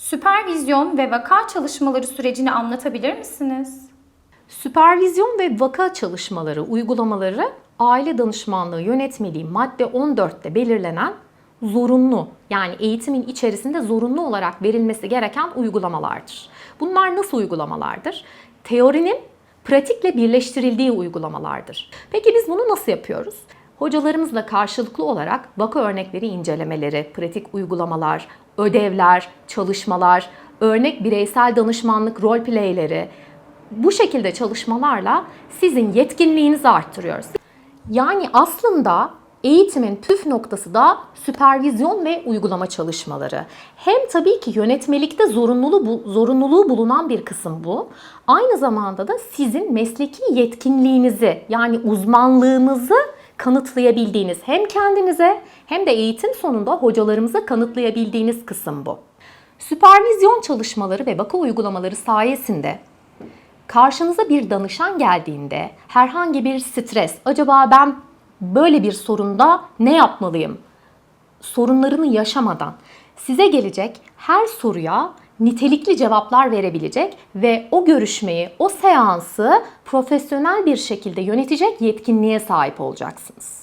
Süpervizyon ve vaka çalışmaları sürecini anlatabilir misiniz? Süpervizyon ve vaka çalışmaları, uygulamaları aile danışmanlığı yönetmeliği madde 14'te belirlenen zorunlu yani eğitimin içerisinde zorunlu olarak verilmesi gereken uygulamalardır. Bunlar nasıl uygulamalardır? Teorinin pratikle birleştirildiği uygulamalardır. Peki biz bunu nasıl yapıyoruz? Hocalarımızla karşılıklı olarak vaka örnekleri incelemeleri, pratik uygulamalar, ödevler, çalışmalar, örnek bireysel danışmanlık rol playleri, bu şekilde çalışmalarla sizin yetkinliğinizi arttırıyoruz. Yani aslında eğitimin püf noktası da süpervizyon ve uygulama çalışmaları. Hem tabii ki yönetmelikte zorunluluğu, zorunluluğu bulunan bir kısım bu. Aynı zamanda da sizin mesleki yetkinliğinizi yani uzmanlığınızı kanıtlayabildiğiniz hem kendinize hem de eğitim sonunda hocalarımıza kanıtlayabildiğiniz kısım bu. Süpervizyon çalışmaları ve vaka uygulamaları sayesinde karşınıza bir danışan geldiğinde herhangi bir stres, acaba ben böyle bir sorunda ne yapmalıyım? Sorunlarını yaşamadan size gelecek her soruya nitelikli cevaplar verebilecek ve o görüşmeyi, o seansı profesyonel bir şekilde yönetecek yetkinliğe sahip olacaksınız.